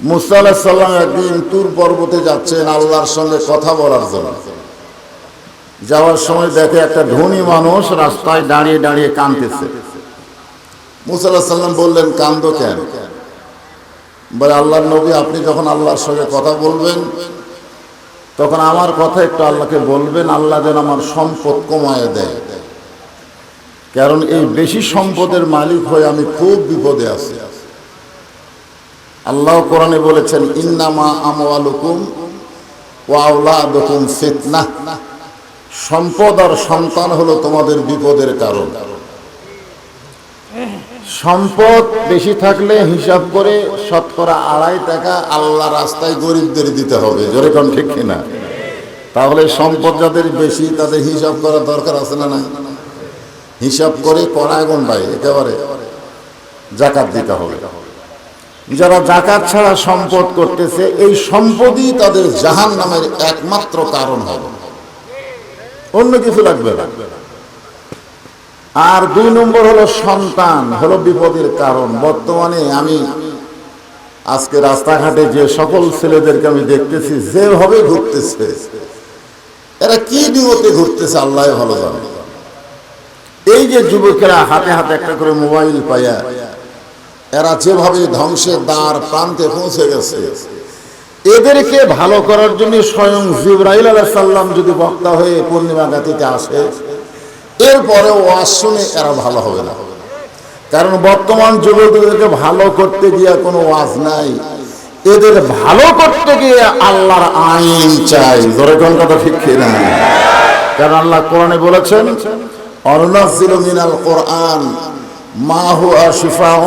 মুসা আলাহিসাল্লাম একদিন তুর পর্বতে যাচ্ছেন আল্লাহর সঙ্গে কথা বলার জন্য। যাওয়ার সময় দেখে একটা ধনী মানুষ রাস্তায় দাঁড়িয়ে দাঁড়িয়ে কাঁদতেছে। মুসা আলাহিসাল্লাম বললেন, কান্দ কেন? বলে, আল্লাহর নবী, আপনি যখন আল্লাহর সঙ্গে কথা বলবেন, তখন আমার কথা একটু আল্লাহকে বলবেন, আল্লাহ যেন আমার সম্পদ কমায় দেয়। কারণ এই বেশি সম্পদের মালিক হয়ে আমি খুব বিপদে আছি। আল্লাহ কোরআনে বলেছেন, ইন্নামা আমওয়ালুকুম ওয়া আওলাদুকুম ফিতনাহ সম্পদ আর সন্তান হলো তোমাদের বিপদের কারণ। সম্পদ বেশি থাকলে হিসাব করে শতকরা আড়াই টাকা আল্লাহ রাস্তায় গরিবদের দিতে হবে। জোরে কোন ঠিক কিনা? তাহলে সম্পদ যাদের বেশি, তাদের হিসাব করার দরকার আছে না না হিসাব করে কড়ায় গন্ডায় একেবারে। জাকাত দিতে হবে। যারা জাকাত ছাড়া সম্পদ করতেছে, এই সম্পদই তাদের জাহান নামের একমাত্র কারণ হবে। অন্য কিছু লাগবে না। আর দুই নম্বর হলো সন্তান, হলো বিপদের কারণ। বর্তমানে আমি আজকে রাস্তাঘাটে যে সকল ছেলেদেরকে আমি দেখতেছি, যেভাবে ঘুরতেছে, এরা কি নিয়তে ঘুরতেছে আল্লাহ ভালো জানে। এই যে যুবকেরা হাতে হাতে একটা করে মোবাইল পাইয়া এরা যেভাবে ধ্বংসের দ্বার প্রান্তে পৌঁছে গেছে, এদেরকে ভালো করার জন্য স্বয়ং জিব্রাইল আলাহ সাল্লাম যদি বক্তা হয়ে পূর্ণিমা গাতিতে আসে এরপরে ওয়াজ শুনে এরা ভালো হবে না। কারণ বর্তমান যুবকদেরকে ভালো করতে গিয়ে কোনো ওয়াজ নাই। এদের ভালো করতে গিয়ে আল্লাহর আইন চাই। ধরে কোন কথা ঠিক না কারণ আল্লাহ কোরআনে বলেছেন অরুণাজিল মিনাল কোরআন, মা হুয়া শিফাউ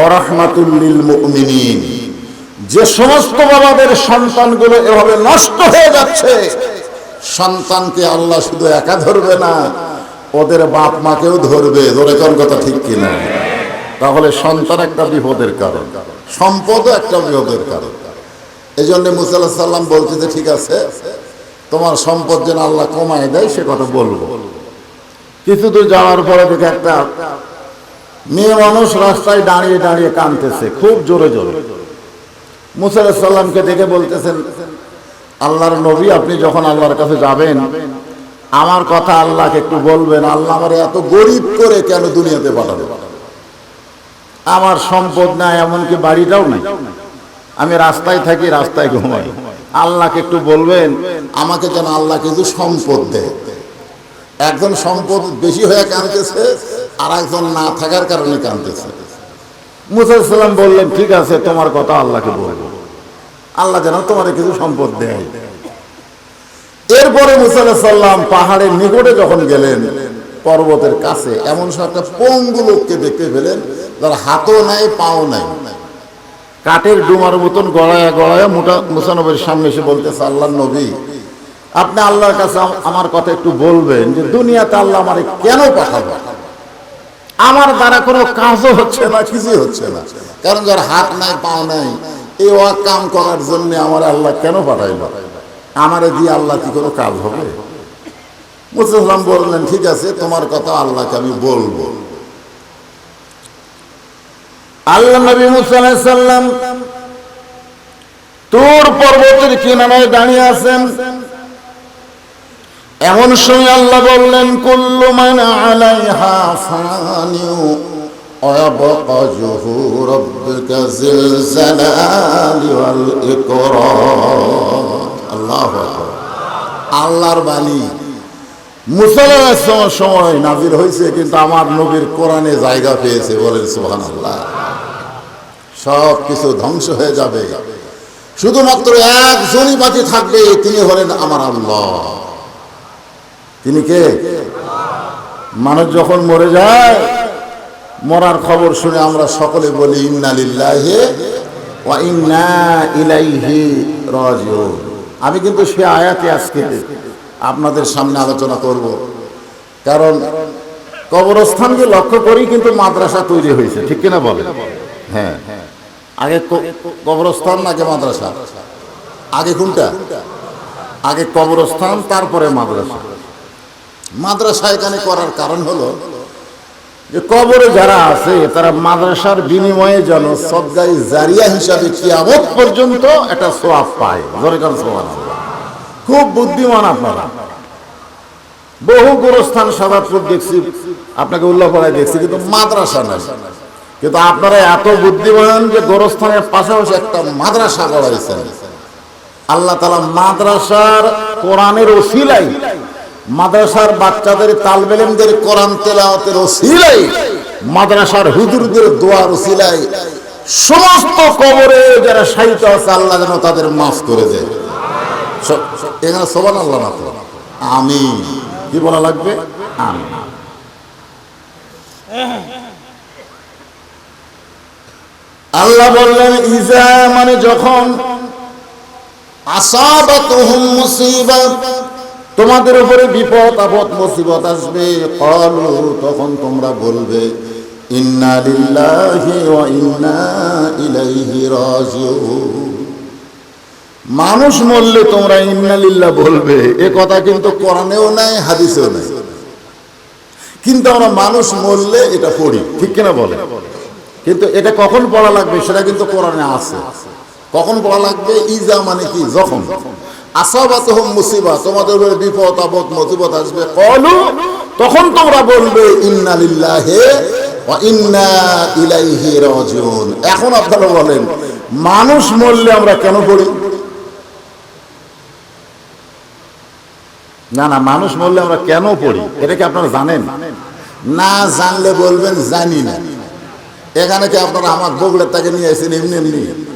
ও রাহমাতুল লিল মুমিনিন। যে সমস্ত বাবাদের সন্তানগুলো এভাবে নষ্ট হয়ে যাচ্ছে, সন্তানকে আল্লাহ শুধু একা ধরবে না, ওদের বাপ মাকেও ধরবে। ধরে কোন কথা ঠিক কিনা? তাহলে সন্তান একটা বিপদের কারণ, সম্পদও একটা বিপদের কারণ। এই জন্য মুসাল্লাহ সাল্লাম বলছে যে, ঠিক আছে, তোমার সম্পদ যেন আল্লাহ কমায় দেয়, সে কথা বলব। কিছু দূর যাওয়ার পরে দেখে একটা মেয়ে মানুষ রাস্তায় দাঁড়িয়ে দাঁড়িয়ে কাঁদতেছে, খুব জোরে জোরে। মুসাল্লাহ সাল্লামকে দেখে বলতেছেন, আল্লাহর নবী, আপনি যখন আল্লাহর কাছে যাবেন, আমার কথা আল্লাহকে একটু বলবেন। আল্লাহ আমার এত গরিব করে কেন দুনিয়াতে পাঠাবে? আমার সম্পদ নাই, এমনকি বাড়িটাও নাই। আমি রাস্তায় থাকি, রাস্তায় ঘুমাই। আল্লাহকে একটু বলবেন, আমাকে যেন আল্লাহ কিছু সম্পদ দেয়। একজন সম্পদ বেশি হয়ে কাঁদতেছে আর একজন না থাকার কারণে কাঁদতেছে। মুসাইসাল্লাম বললেন ঠিক আছে তোমার কথা আল্লাহকে বলব। আল্লাহ যেন তোমার কিছু সম্পদ দেয়। এরপরে মুসাল্লাম পাহাড়ের নিকটে যখন গেলেন পর্বতের কাছে এমন সব একটা পঙ্গু লোককে দেখতে পেলেন যার হাতও নাই পাও নাই। কাঠের ডুমার মতন গড়ায়া গড়ায়া মোটা মুসানবের সামনে এসে বলতেছে আল্লাহ নবী আপনি আল্লাহর কাছে আমার কথা একটু বলবেন যে দুনিয়াতে আল্লাহ আমারে কেন পাঠাবো আমার দ্বারা কোনো কাজও হচ্ছে না, কিছুই হচ্ছে না। কারণ যার হাত নাই পাও নাই ওয়াক কাম করার জন্য আমার আল্লাহ কেন পাঠাইল? আমারে দিয়ে আল্লাহ কি কোনো কাজ হবে? মুসলাম বললেন, ঠিক আছে, তোমার কথা আল্লাহকে আমি বলব। আল্লাহ নবী মুসাল্লাম তোর পর্বতের কিনারায় দাঁড়িয়ে আছেন। এমন সময় আল্লাহ বললেন কুল্লু মান আলাইহা ফানিউ ويبقى وجه ربك ذي الجلال والإكرام الله أكبر আল্লাহর বাণী মুসলমানের সময় নাজির হয়েছে কিন্তু আমার নবীর কোরআনে জায়গা পেয়েছে বলেন সুহান আল্লাহ সব কিছু ধ্বংস হয়ে যাবে শুধুমাত্র একজনই বাকি থাকবে তিনি হলেন আমার আল্লাহ তিনি কে? মানুষ যখন মরে যায়, মরার খবর শুনে আমরা সকলে বলি আমি কিন্তু সে আয়াতে আজকে আপনাদের সামনে আলোচনা করব। কারণ কবরস্থানকে লক্ষ্য করেই কিন্তু মাদ্রাসা তৈরি হয়েছে, ঠিক কিনা বলে হ্যাঁ। আগে কবরস্থান নাকি মাদ্রাসা? আগে কোনটা? আগে কবরস্থান, তারপরে মাদ্রাসা। মাদ্রাসা এখানে করার কারণ হলো যে কবরে যারা আছে, তারা মাদ্রাসার বিনিময়ে যেন সদ্গাই জারিয়া হিসাবে কিয়ামত পর্যন্ত একটা সোয়াব পায়। জোরে কারণ সোয়াব খুব বুদ্ধিমান আপনারা। বহু গোরস্থান সাদাতপুর দেখছি, আপনাকে উল্লাপাড়ায় দেখছি, কিন্তু মাদ্রাসা নাই। কিন্তু আপনারা এত বুদ্ধিমান যে গোরস্থানের পাশাপাশি একটা মাদ্রাসা গড়াইছেন। আল্লাহ তালা মাদ্রাসার কোরআনের ওসিলাই মাদ্রাসার বাচ্চাদের তালবেলেমদের কোরআন তেলাওয়াতের ওসিলাই মাদ্রাসার হুজুরদের দোয়ার ওসিলাই সমস্ত কবরে যারা সাহিত্য আছে, আল্লাহ যেন তাদের মাফ করে দেয়। সবান আল্লাহ না আমি কি বলা লাগবে? আমি আল্লাহ বললেন, ইজা মানে যখন মুসিবাত তোমাদের উপরে বিপদ, আপদ, মুসিবত আসবে। ক্বালু তখন তোমরা বলবে, ইন্না লিল্লাহি ওয়া ইন্না ইলাইহি মানুষ মরলে তোমরা ইন্নালিল্লাহ বলবে। এ কথা কিন্তু কোরআনেও নাই, হাদিসেও নাই। কিন্তু আমরা মানুষ মরলে এটা পড়ি, ঠিক কিনা বলে? কিন্তু এটা কখন পড়া লাগবে, সেটা কিন্তু কোরআনে আছে। কখন পড়া লাগবে? ইজা মানে কি? যখন। মানুষ মরলে আমরা কেন পড়ি? না না, মানুষ মরলে আমরা কেন পড়ি? এটা কি আপনারা জানেন? না জানলে বলবেন, জানি না। এখানে কি আপনারা আমার বগলের তাকে নিয়ে আসেন? এমনি এমনি।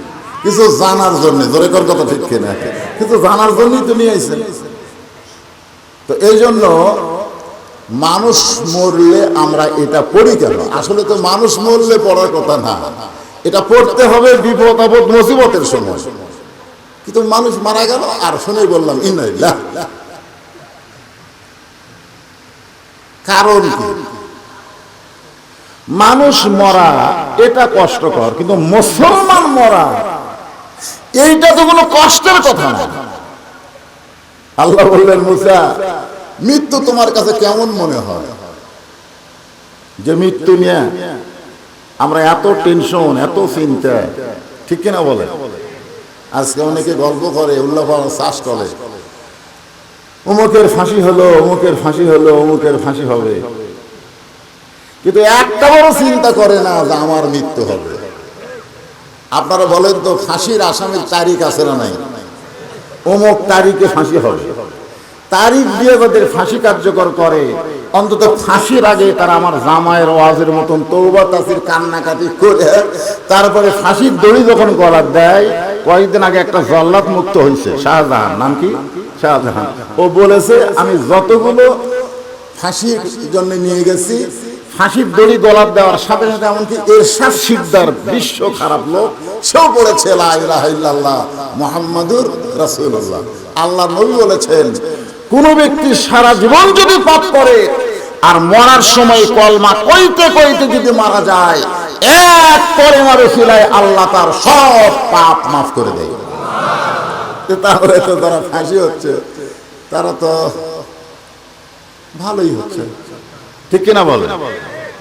কিছু জানার জন্য, জোরে কর কথা ঠিক কিনা? কিছু জানার জন্যই তো নিয়ে আসেন তো এই জন্য মানুষ মরলে আমরা এটা পড়ি কেন? আসলে তো মানুষ মরলে পড়ার কথা না। এটা পড়তে হবে বিপদ, আপদ, মুসিবতের সময়। কিন্তু মানুষ মারা গেল, আর শুনেই বললাম ইন্নাইল্লাহ কারণ কি? মানুষ মরা এটা কষ্টকর, কিন্তু মুসলমান মরা এইটা তো কোনো কষ্টের কথা না। আল্লাহ বললেন, মুসা, মৃত্যু তোমার কাছে কেমন মনে হয়? যে মৃত্যু নিয়ে আমরা এত টেনশন, এত চিন্তা, ঠিক কিনা বলে? আজকে অনেকে গল্প করে, উল্লাহ চাষ করে। অমুকের ফাঁসি হলো অমুকের ফাঁসি হলো অমুকের ফাঁসি হবে। কিন্তু একটা বড় চিন্তা করে না যে আমার মৃত্যু হবে। আপনারা বলেন তো, ফাঁসির আসামির তারিখ আছে না নাই? অমুক তারিখে ফাঁসি হবে। তারিখ দিয়ে যাদের ফাঁসি কার্যকর করে, অন্তত ফাঁসির আগে তারা আমার জামায়ের ওয়াজের মতন তৌবা তাসির, কান্নাকাটি করে, তারপরে ফাঁসির দড়ি যখন গলার দেয়, কয়েকদিন আগে একটা জল্লাদ মুক্ত হয়েছে শাহজাহান, নাম কি? শাহজাহান। ও বলেছে, আমি যতগুলো ফাঁসির জন্য নিয়ে গেছি ফাঁসির দড়ি গলার দেওয়ার সাথে সাথে এমনকি এরশাদ সিকদার বিশ্ব খারাপ লোক, সেও লা ইলাহা ইল্লাল্লাহ আল্লাহ নবী বলেছেন, কোন ব্যক্তি সারা জীবন যদি পাপ করে আর মরার সময় কলমা কইতে কইতে যদি মারা যায়, এক পরিমাণ শিলায় আল্লাহ তার সব পাপ মাফ করে দেয়। তাহলে তো তারা ফাঁসি হচ্ছে। তারা তো ভালোই হচ্ছে। ঠিক কিনা বলে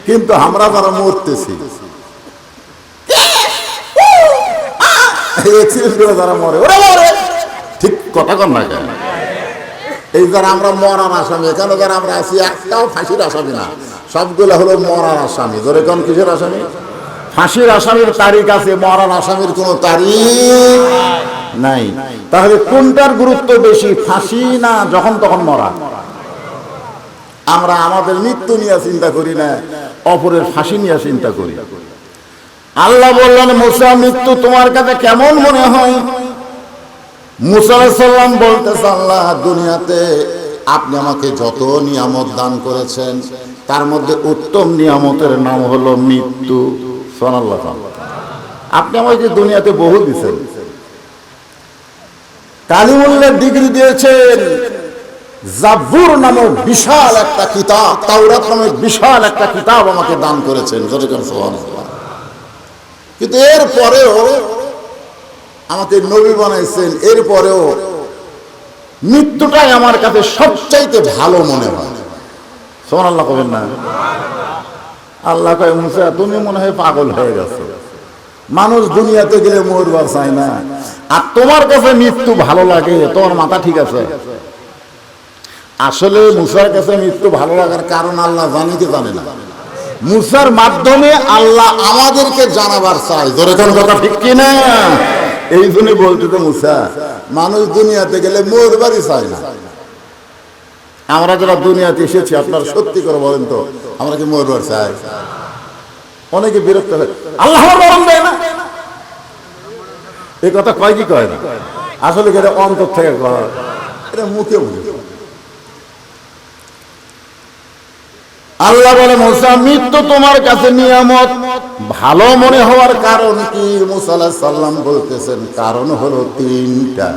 কিন্তু আমরা যারা মরতেছি। ঠিক কথা কর না কেন? এই যারা আমরা মরার আসামি এখানে যারা আমরা আছি, একটাও ফাঁসির আসামি না। সবগুলো হলো মরার আসামি। ধরে কোন কিসের আসামি? ফাঁসির আসামির তারিখ আছে, মরার আসামির কোনো তারিখ নাই। তাহলে কোনটার গুরুত্ব বেশি, ফাঁসি না যখন তখন মরা? আমরা আমাদের মৃত্যু নিয়ে চিন্তা করি না। অপরের ফাঁসি নিয়ে চিন্তা করি। আল্লাহ বললেন, মুসা, মৃত্যু তোমার কাছে কেমন মনে হয়? মুসা সাল্লাম বলতেছে, আল্লাহ, দুনিয়াতে আপনি আমাকে যত নিয়ামত দান করেছেন, তার মধ্যে উত্তম নিয়ামতের নাম হলো মৃত্যু। আপনি আমাকে দুনিয়াতে বহু দিচ্ছেন কালিমুল্লের ডিগ্রি দিয়েছেন। জাব্বুর নামক বিশাল একটা কিতাব, তাওরাত নামক বিশাল একটা কিতাব আমাকে দান করেছেন কিন্তু এর পরেও আমাকে নবী বানাইছেন এর পরেও মৃত্যুটাই আমার কাছে সবচাইতে ভালো মনে হয়। সোমান আল্লাহ কবেন না? আল্লাহ কয়, মুসা, তুমি মনে হয় পাগল হয়ে গেছো। মানুষ দুনিয়াতে গেলে মরবার চায় না। আর তোমার কাছে মৃত্যু ভালো লাগে, তোমার মাথা ঠিক আছে। আসলে মুসার কাছে মৃত্যু ভালো লাগার কারণ আল্লাহ জানিতে জানে না। মুসার মাধ্যমে আল্লাহ আমাদেরকে জানাবার চাই। ধরে কোন কথা ঠিক কিনা? এই জন্য বলতে তো মুসা, মানুষ দুনিয়াতে গেলে মরবারই চায় না। আমরা যারা দুনিয়াতে এসেছি, আপনারা সত্যি করে বলেন তো, আমরা কি মরবার চাই? অনেকে বিরক্ত হয়, আল্লাহ না। এই কথা কয় কি কয় না? আসলে কি এটা অন্তর থেকে কয়? এটা মুখে বলি আল্লাহ বলে, মুসা, মৃত্যু তোমার কাছে নিয়ামত। ভালো মনে হওয়ার কারণ কি? মুসা আলাইহিস সাল্লাম বলতেছেন, কারণ হলো তিনটা।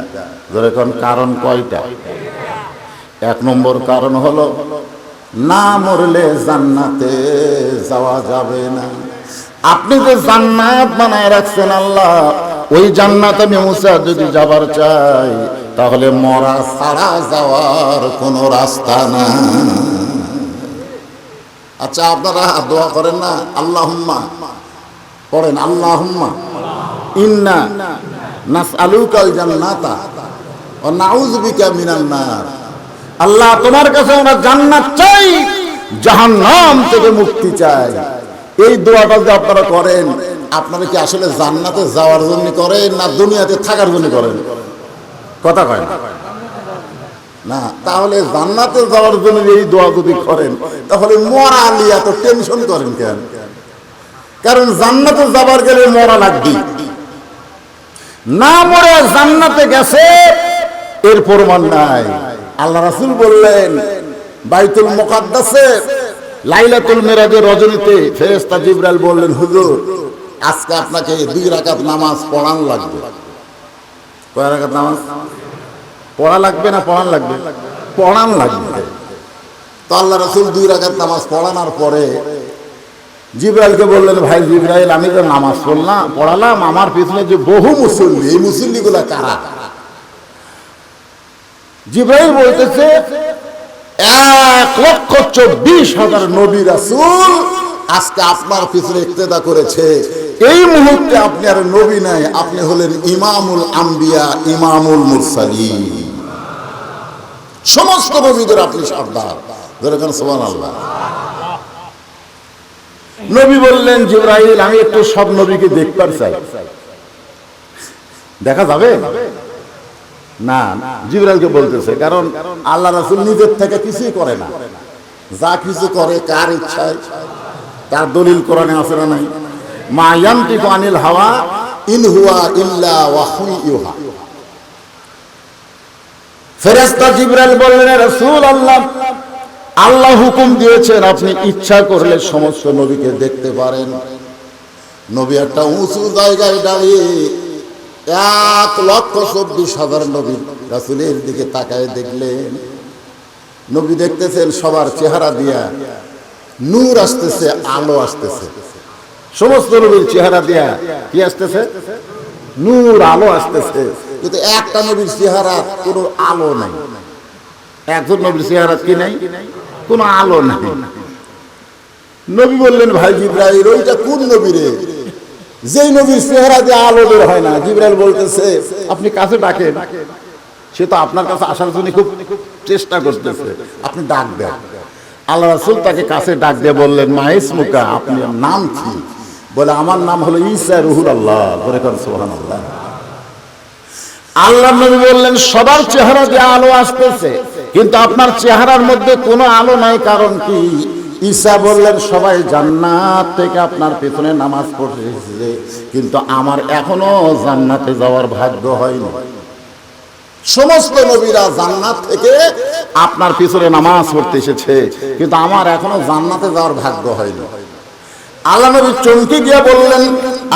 যেরকম কারণ কয়টা? এক নম্বর কারণ হলো, না মরলে জান্নাতে যাওয়া যাবে না। আপনি যে জান্নাত বানায় রাখছেন আল্লাহ, ওই জান্নাত আমি মুসা যদি যাবার চাই, তাহলে মরা ছাড়া যাওয়ার কোনো রাস্তা না আচ্ছা আপনারা দোয়া করেন না? আল্লাহুম্মা। পড়েন, আল্লাহুম্মা। ইন্না নাসআলুকাল জান্নাতা ওয়া নাউযু বিকা মিনান নার আল্লাহ তোমার কাছে আমরা জান্নাত চাই, জাহান্নাম থেকে মুক্তি চাই। এই দোয়াটা যদি আপনারা করেন, আপনারা কি আসলে জান্নাতে যাওয়ার জন্য করেন না দুনিয়াতে থাকার জন্য করেন? কথা কয় না। না, তাহলে জান্নাতে যাওয়ার জন্য এই দোয়া যদি করেন, তাহলে মরা লিয়া তো টেনশন করেন কেন? কারণ জান্নাতে যাবার গেলে মরা লাগবে না মরে জান্নাতে গেছে, এর প্রমাণ নাই। আল্লাহ রাসূল বললেন, বাইতুল মুকাদ্দাসে লাইলাতুল মিরাজের রজনীতে ফেরেশতা জিবরাইল বললেন, হুজুর, আজকে আপনাকে দুই রাকাত নামাজ পড়ান লাগবে। কয় রাকাত নামাজ? পড়া লাগবে না পড়ান লাগবে? পড়ান লাগবে। তো আল্লাহ রসুল দুই রাকাত নামাজ পড়ানোর পরে জিব্রাইলকে বললেন, ভাই জিব্রাইল, আমি তো নামাজ পড়লাম, পড়ালাম, আমার পিছনে যে বহু মুসল্লি, এই মুসল্লিগুলা কারা? জিব্রাইল বলতেছে, এক লক্ষ চব্বিশ হাজার নবী রাসুল আজকে আপনার পিছনে ইক্তেদা করেছে। এই মুহূর্তে আপনি আর নবী নাই, আপনি হলেন ইমামুল আম্বিয়া, ইমামুল মুরসালিন। সমস্ত নবীদের আপনি সর্দার। যেরকম সোমান আল্লাহ নবী বললেন, জিব্রাইল, আমি একটু সব নবীকে দেখবার চাই। দেখা যাবে? না, জিব্রাইলকে বলতেছে, কারণ আল্লাহ রাসূল নিজের থেকে কিছুই করে না। যা কিছু করে, কার ইচ্ছায়, তার দলিল কোরআনে আছে না নাই? মা ইয়ান্তিকু আনিল হাওয়া, ইন হুয়া ইল্লা ওয়াহয়ু ইউহা ফেরেশতা জিব্রাইল বললেন রাসূল আল্লাহ আল্লাহ হুকুম দিয়েছেন আপনি ইচ্ছা করলে সমস্ত নবীকে দেখতে পারেন। নবী একটা উঁচু জায়গায় দাঁড়িয়ে এক লক্ষ চব্বিশ হাজার নবী রাসুলের দিকে তাকায় দেখলেন। নবী দেখতেছেন সবার চেহারা দিয়া নূর আসতেছে, আলো আসতেছে। সমস্ত নবীর চেহারা দিয়া কি আসতেছে? নূর, আলো আসতেছে। কিন্তু একটা নবীর চেহারা কোনো আলো নাই। একজন নবীর চেহারা কি নাই? কোনো আলো নাই। নবী বললেন, ভাই জিব্রাইল, ওইটা কোন নবী রে? যেই নবীর চেহারা দিয়ে আলো বের হয় না। জিব্রাইল বলতেছে, আপনি কাছে ডাকেন। সে তো আপনার কাছে আসার জন্য খুব চেষ্টা করতেছে। আপনি ডাক দেন। আল্লাহ রাসূল তাকে কাছে ডাক দিয়ে বললেন মাহেশ মুকা আপনি নাম কি? বলে, আমার নাম হলো ঈসা রুহুল আল্লাহ। বলে করেন সুবহানাল্লাহ। আল্লাহ নবী বললেন, সবার চেহারা দিয়ে আলো আসতেছে। কিন্তু আপনার চেহারার মধ্যে কোনো আলো নাই, কারণ কি? ঈসা বললেন, সবাই জান্নাত থেকে আপনার পেছনে নামাজ পড়েছে কিন্তু আমার এখনও জান্নাতে যাওয়ার ভাগ্য হয়নি। সমস্ত নবীরা জান্নাত থেকে আপনার পিছনে নামাজ পড়তে এসেছে। কিন্তু আমার এখনও জান্নাতে যাওয়ার ভাগ্য হয়নি। আল্লাহ নবী চমকে গিয়ে বললেন,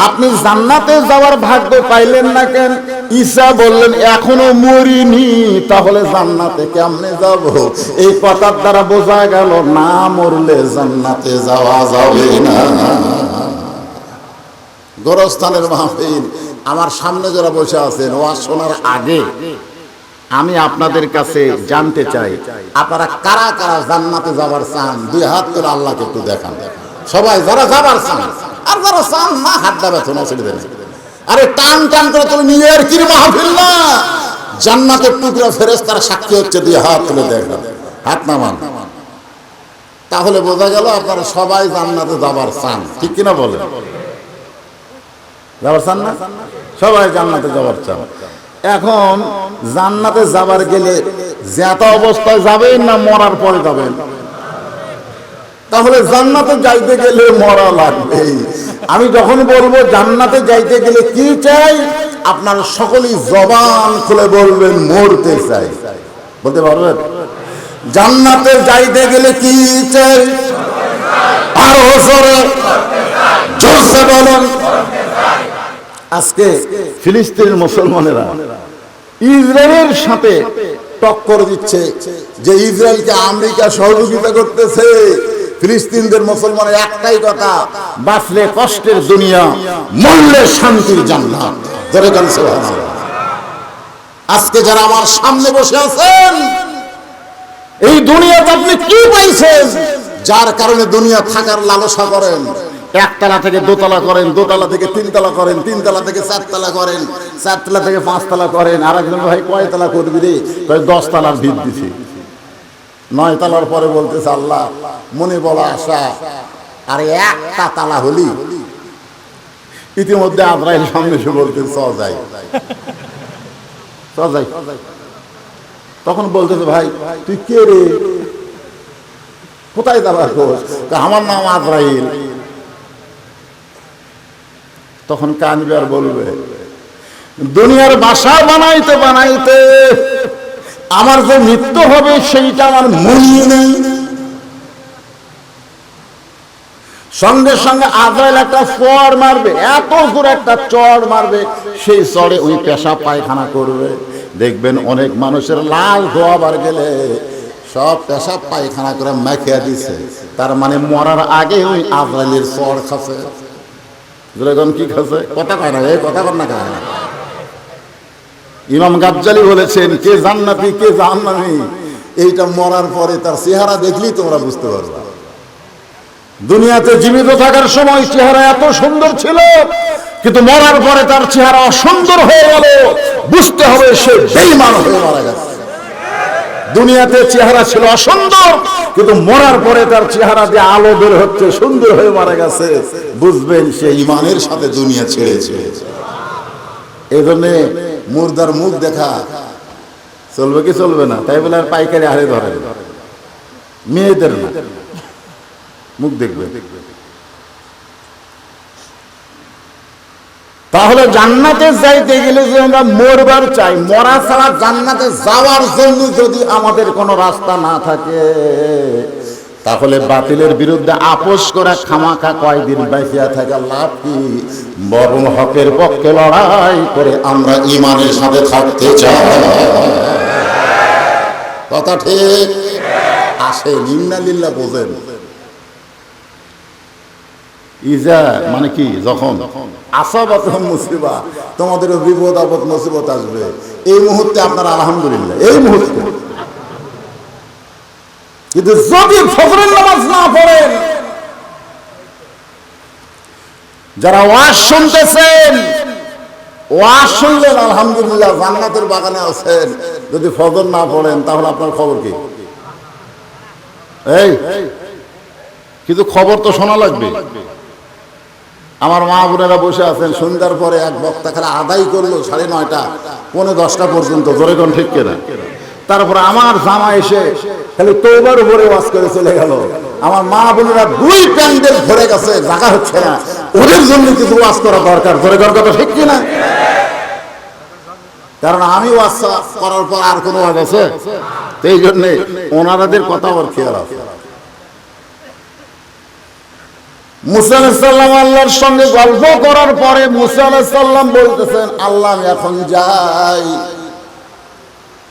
আপনি জান্নাতে যাওয়ার ভাগ্য পাইলেন না কেন? ঈসা বললেন, এখনও মরিনি, তাহলে জান্নাতে কেমনে যাব? এই কথার দ্বারা বোঝা গেল, না মরলে জান্নাতে যাওয়া যাবে না। গোরস্থানের মাহফিল, আমার সামনে যারা বসে আছেন, ওয়াজ শোনার আগে আমি আপনাদের কাছে জানতে চাই, আপনারা কারা কারা জান্নাতে যাবার চান? দুই হাত করে আল্লাহকে একটু দেখান দেখান। সবাই যারা যাবার চান, আর যারা চান না, হাত দাবে তো ছেড়ে দেন আরে টান টান করে তুমি নিজের কি মাহফিল না জান্নাতের টুকরা ফেরেস তারা সাক্ষী হচ্ছে দিয়ে হাত তুলে দেখা। হাত নামান। তাহলে বোঝা গেল আপনারা সবাই জান্নাতে যাবার চান। ঠিক কিনা বলে? যাবার চান না? সবাই জান্নাতে যাবার চান। এখন জান্নাতে যাবার গেলে জ্যাতা অবস্থায় যাবেন না মরার পরে যাবেন? তাহলে জান্নাতে যাইতে গেলে মরা লাগবে। আমি যখন বলব জান্নাতে যাইতে গেলে কি চাই? আপনার সকলেই জবান খুলে বলবেন, মরতে চাই। বলতে পারবেন? জান্নাতে যাইতে গেলে কি চাই? আরও জোরে, জোরসে বলেন। আজকে ফিলিস্তিনের মুসলমানেরা ইসরায়েলের সাথে টক্কর দিচ্ছে যে ইসরায়েলকে আমেরিকা সহযোগিতা করতেছে। ফিলিস্তিনদের মুসলমানের একটাই কথা, বাঁচলে কষ্টের দুনিয়া, মরলে শান্তির ধরে আজকে যারা আমার সামনে বসে আছেন, এই দুনিয়াতে আপনি কি পাইছেন? যার কারণে দুনিয়া থাকার লালসা করেন। একতলা থেকে দোতলা করেন, দোতলা থেকে তিনতলা করেন, তিনতলা থেকে চারতলা করেন, চারতলা থেকে পাঁচতলা করেন। আর একজন ভাই কয়তলা করবি রে? দশতলার ভিত দিছি। নয় তলার পরে বলতেছে, আল্লাহ, মনে বলা আশা। আর একটা তালা হলি। ইতিমধ্যে আজরাইল সামনে এসে বলতে চ যাই। তখন বলতেছে, ভাই, তুই কে রে? কোথায় যাবার খোঁজ? আমার নাম আজরাইল। তখন কানবে আর বলবে, দুনিয়ার বাসা বানাইতে বানাইতে আমার যে মৃত্যু হবে সেইটা আমার মনে নেই। সঙ্গে সঙ্গে আজরাইল একটা চড় মারবে, এত জোরে একটা চড় মারবে, সেই চড়ে ওই পেশা পায়খানা করবে। দেখবেন অনেক মানুষের লাল ধোয়াবার গেলে, সব পেশাব পায়খানা করে মাখিয়া দিছে। তার মানে মরার আগে ওই আজরাইলের চড় খাসে কি খাসে কথা কয় না, এই কথা কর না কয় না ইমাম গাজ্জালি বলেছেন, কে জান্নাতি, কে জাহান্নামী? এইটা মরার পরে তার চেহারা দেখলেই তোমরা বুঝতে পারবে। দুনিয়াতে জীবিত থাকার সময় চেহারা এত সুন্দর ছিল, কিন্তু মরার পরে তার চেহারা অসুন্দর হয়ে গেল। বুঝতে হবে সে বেইমান হয়ে মারা গেছে। দুনিয়াতে চেহারা ছিল অসুন্দর, কিন্তু মরার পরে তার চেহারা দিয়ে আলো বের হচ্ছে, সুন্দর হয়ে মারা গেছে। বুঝবেন, সে ইমানের সাথে দুনিয়া ছেড়েছে। এই মুর্দার মুখ দেখা। চলবে কি চলবে না? তাই বলে আর পাইকারি হারে ধরে মেয়েদের না। মুখ দেখবে। তাহলে জান্নাতে যাইতে গেলে যে আমরা মরবার চাই, মরা ছাড়া জান্নাতে যাওয়ার জন্য যদি আমাদের কোনো রাস্তা না থাকে তাহলে বাতিলের বিরুদ্ধে আপোষ করে খামাখা কয়দিন বাঁচিয়া থাকা লাভ কি? বরং হকের পক্ষে লড়াই করে আমরা ইমানের সাথে থাকতে চাই। কথা ঠিক? আসে নিন্না লিল্লা বোঝেন ইজা মানে কি? যখন? আসাবাত মুসিবা। তোমাদের বিপদ আপদ, মুসিবত আসবে। এই মুহূর্তে আপনারা আলহামদুলিল্লাহ। এই মুহূর্তে। কিন্তু যদি ফজরের নামাজ না পড়েন, যারা ওয়াজ শুনতেছেন, ওয়াজ শুনলেন, আলহামদুলিল্লাহ, জান্নাতের বাগানে আছেন। যদি ফজর না পড়েন, তাহলে আপনার খবর কি? এই, কিন্তু খবর তো শোনা লাগবে। আমার মা বোনেরা বসে আছেন, সন্ধ্যার পরে এক বক্তা খালি আদায় করল সাড়ে নয়টা, পৌনে দশটা পর্যন্ত। জোরে কোন ঠিক কেনা? তারপরে আমার জামা এসে খালি তোবার উপরে ওয়াজ করে চলে গেল। আমার মা বোনেরা দুই প্যান্ডেল ভরে গেছে জায়গা হচ্ছে না। ওদের জন্য কিছু ওয়াজ করা দরকার জোরে কোন কথা ঠিক কিনা? কারণ আমি ওয়াজ করার পর আর কোনো ওয়াজ আছে? এই জন্যে ওনারাদের কথা আবার খেয়াল আছে। মুসা আলাইসাল্লাম আল্লাহর সঙ্গে গল্প করার পরে মুসা আলাইসাল্লাম বলতেছেন, আল্লাহ আমি এখন যাই।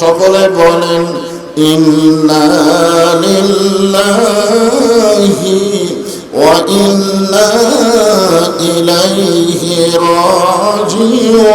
সকলে বলেন ইন্নালিল্লাহি ওয়া ইন্না ইলাইহি রাজিউন।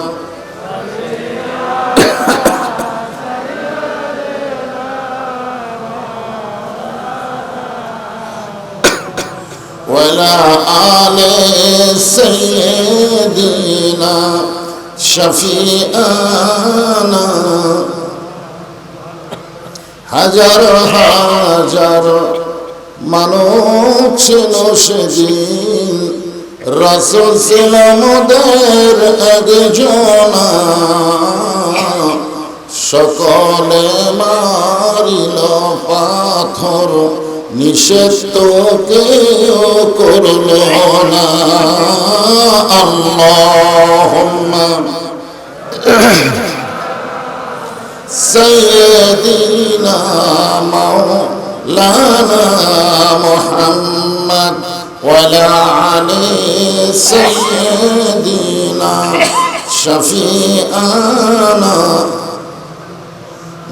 آل سيدنا شفيئنا হাজার হাজার মানব ছিল সেদিন রাসুল ছিল মোদের একজন সকলে মারিল পাথর নিষেধ তো কেউ করল না। আল্লাহুম্মা সাইয়্যিদিনা মাওলানা মুহাম্মদ ওয়ালা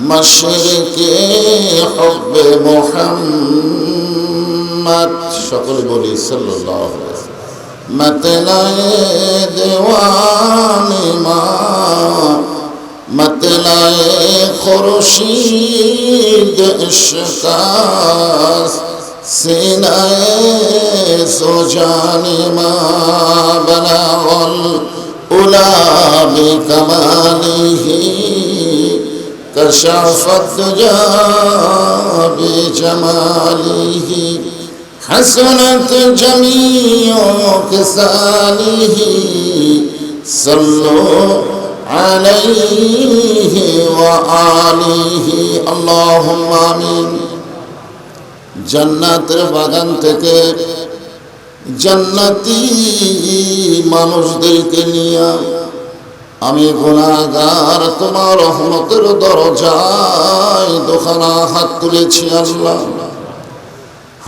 মশরকে হব্বে মোহাম্মদ। সকলে বলি সাল্লাহ মতলায় দেওয়ানি মা, মতলায় খরশিদ ইশকাস, সিনায় সোজানি মা বলা উলা বিকমা كشف الدجى بجماله حسنت جميع كساله صلوا عليه وآله اللهم آمين জান্নাতের বাগান থেকে জান্নাতি মানুষদেরকে নিয়ে আমি গুণাগার তোমার রহমতের দরজায় দোকানা হাত তুলেছি আল্লাহ।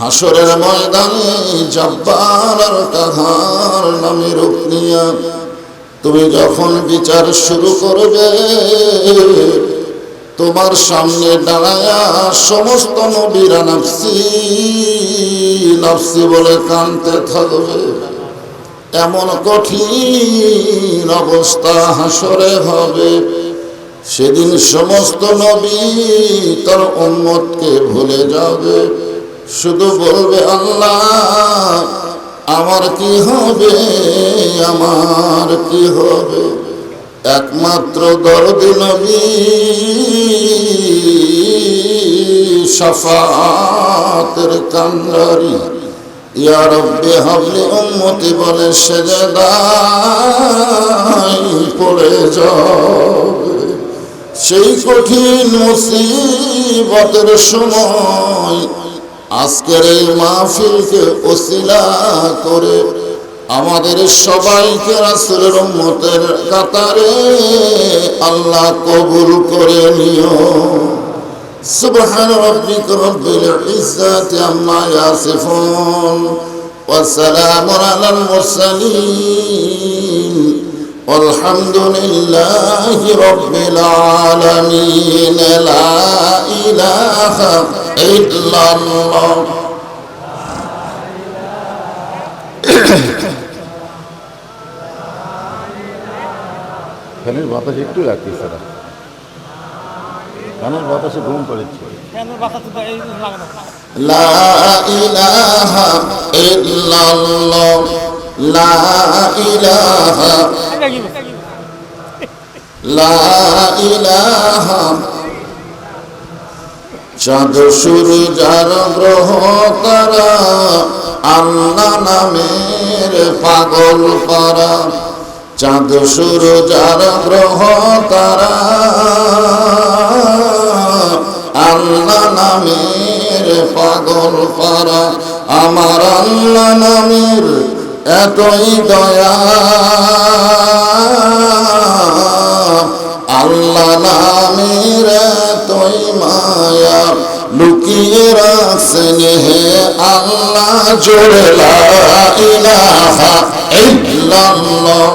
হাসরের ময়দানে জব্বার কাহার নামে রূপ নিয়া তুমি যখন বিচার শুরু করবে, তোমার সামনে দাঁড়ায়া সমস্ত নবীরা নাফসি নাফসি বলে কানতে থাকবে। এমন কঠিন অবস্থা হাসরে হবে। সেদিন সমস্ত নবী তার উম্মতকে ভুলে যাবে। শুধু বলবে, আল্লাহ, আমার কি হবে? আমার কি হবে? একমাত্র দরদি নবী সফাতের কান্দারি ইয়া রব্বে হাবলি উম্মতি বলে সেজদাই পড়ে যাবে সেই কঠিন মুসিবতের সময় আজকের এই মাহফিলকে ওসিলা করে আমাদের সবাইকে রাসুলের উম্মতের কাতারে আল্লাহ কবুল করে নিও। سبحان ربك رب العزة عما يصفون وسلام على المرسلين والحمد لله رب العالمين لا إله إلا الله ফ্যানের বাতাস একটু লাগতেছে না ধানের বাতাসে ভ্রমণ করেছে চাঁদ সুর যার গ্রহ করা আল্লাহ নামের পাগল করা চাঁদ সুর যার গ্রহ তারা আল্লাহ নামের পাগল পারা, আমার আল্লাহ নামের এতই দয়া। আল্লাহ নামের এতই মায়া, লুকিয়ে রাখছেন হে আল্লাহ লা ইলাহা ইল্লাল্লাহ।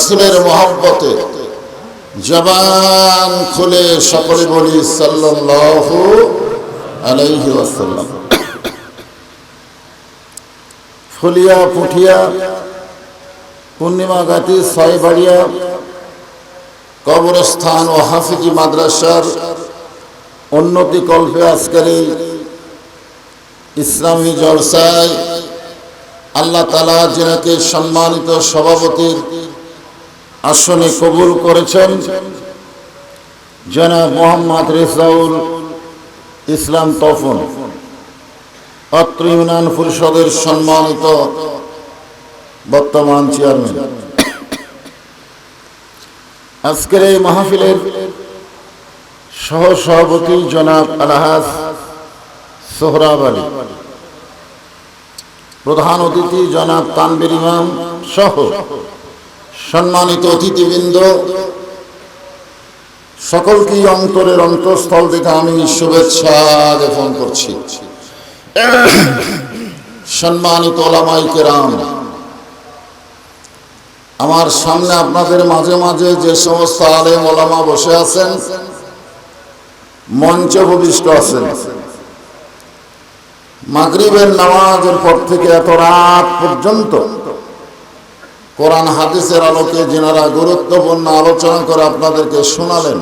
রাসূলের মহব্বতে জবান খুলে সকলে বলি সাল্লাল্লাহু ফুলিয়া, পুঠিয়া পূর্ণিমা গাতি ছয়বাড়িয়া, কবরস্থান ও হাফিজি মাদ্রাসার উন্নতি কল্পে আজকের এই ইসলামী জলসায় আল্লাহ তালা যেনাকে সম্মানিত সভাপতির আসনে কবুল করেছেন জনাব মোহাম্মদ রেজাউল ইসলাম তফন, অত্র ইউনিয়ন পরিষদের সম্মানিত বর্তমান চেয়ারম্যান। আজকের এই মাহফিলের সহ সভাপতি জনাব আলহাজ সোহরাব আলী, প্রধান অতিথি জনাব তানবির ইমাম সহ সম্মানিত অতিথিবৃন্দ, সকলকেই অন্তরের অন্তঃস্থল থেকে আমি শুভেচ্ছা জ্ঞাপন করছি। সম্মানিত ওলামাই কেরাম, আমার সামনে আপনাদের মাঝে মাঝে যে সমস্ত আলেম ওলামা বসে আছেন, মঞ্চ ভবিষ্ঠ আছেন। মাগরিবের নামাজের পর থেকে এত রাত পর্যন্ত কোরআন হাদিসের আলোকে যেনারা গুরুত্বপূর্ণ আলোচনা করে আপনাদেরকে শোনালেন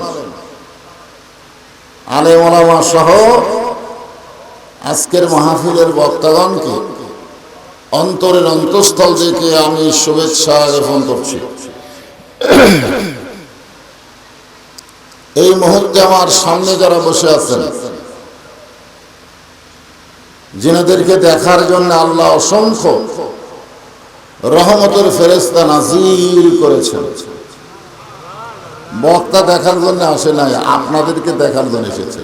আলেম ওলামা সহ আজকের মাহফিলের বক্তাগণকে অন্তরের অন্তঃস্থল থেকে আমি শুভেচ্ছা জ্ঞাপন করছি। এই মুহূর্তে আমার সামনে যারা বসে আছেন, যেনাদেরকে দেখার জন্য আল্লাহ অসংখ্য রহমতের ফেরেস্তা নাজির করেছেন। বক্তা দেখার জন্য আসে নাই, আপনাদেরকে দেখার জন্য এসেছে।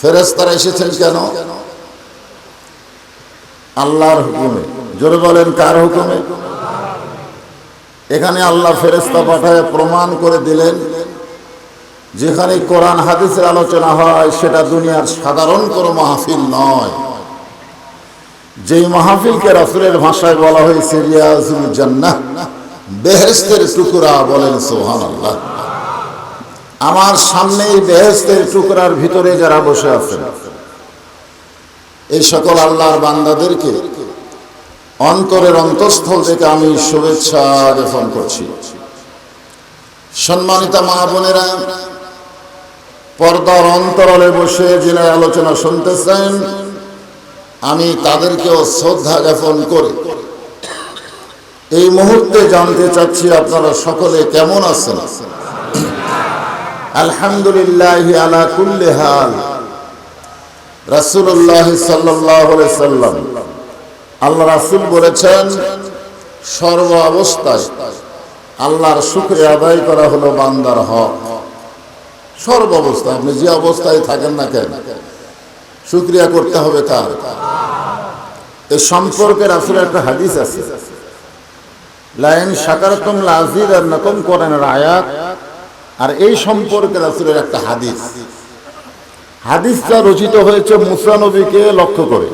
ফেরেস্তারা এসেছেন কেন? আল্লাহর হুকুমে। জোরে বলেন, কার হুকুমে? এখানে আল্লাহ ফেরেস্তা পাঠায়, প্রমাণ করে দিলেন, যেখানে কোরআন হাদিসের আলোচনা হয়, সেটা দুনিয়ার সাধারণ কোনো মাহফিল নয়। যেই মাহফিলকে রাসুলের ভাষায় বলা হয়েছে রিয়াজুল জান্নাহ বেহেস্তের টুকরা বলেন সোহান আল্লাহ আমার সামনে এই বেহেস্তের টুকরার ভিতরে যারা বসে আছেন, এই সকল আল্লাহর বান্দাদেরকে অন্তরের অন্তঃস্থল থেকে আমি শুভেচ্ছা জ্ঞাপন করছি। সম্মানিতা মা বোনেরা, পর্দার অন্তরালে বসে যিনি আলোচনা শুনতেছেন আমি তাদেরকেও শ্রদ্ধা জ্ঞাপন করে। এই মুহূর্তে জানতে চাচ্ছি আপনারা সকলে কেমন আছেন? আলহামদুলিল্লাহ আলা কুল্লি হাল। রাসূলুল্লাহ সাল্লাল্লাহু আলাইহি সাল্লাম। আল্লাহ রাসুল বলেছেন, সর্ব অবস্থায় আল্লাহর শুকরিয়া আদায় করা হলো বান্দার হক। সর্ব অবস্থা আপনি যে অবস্থায় থাকেন না কেন? শুক্রিয়া করতে হবে তার। এ সম্পর্কে আসলে একটা হাদিস আছে। লাইন সাকারতম লাজিদ আর নকম করেন আয়াত আর এই সম্পর্কে রাসুলের একটা হাদিস। হাদিসটা রচিত হয়েছে মুসা নবীকে লক্ষ্য করে।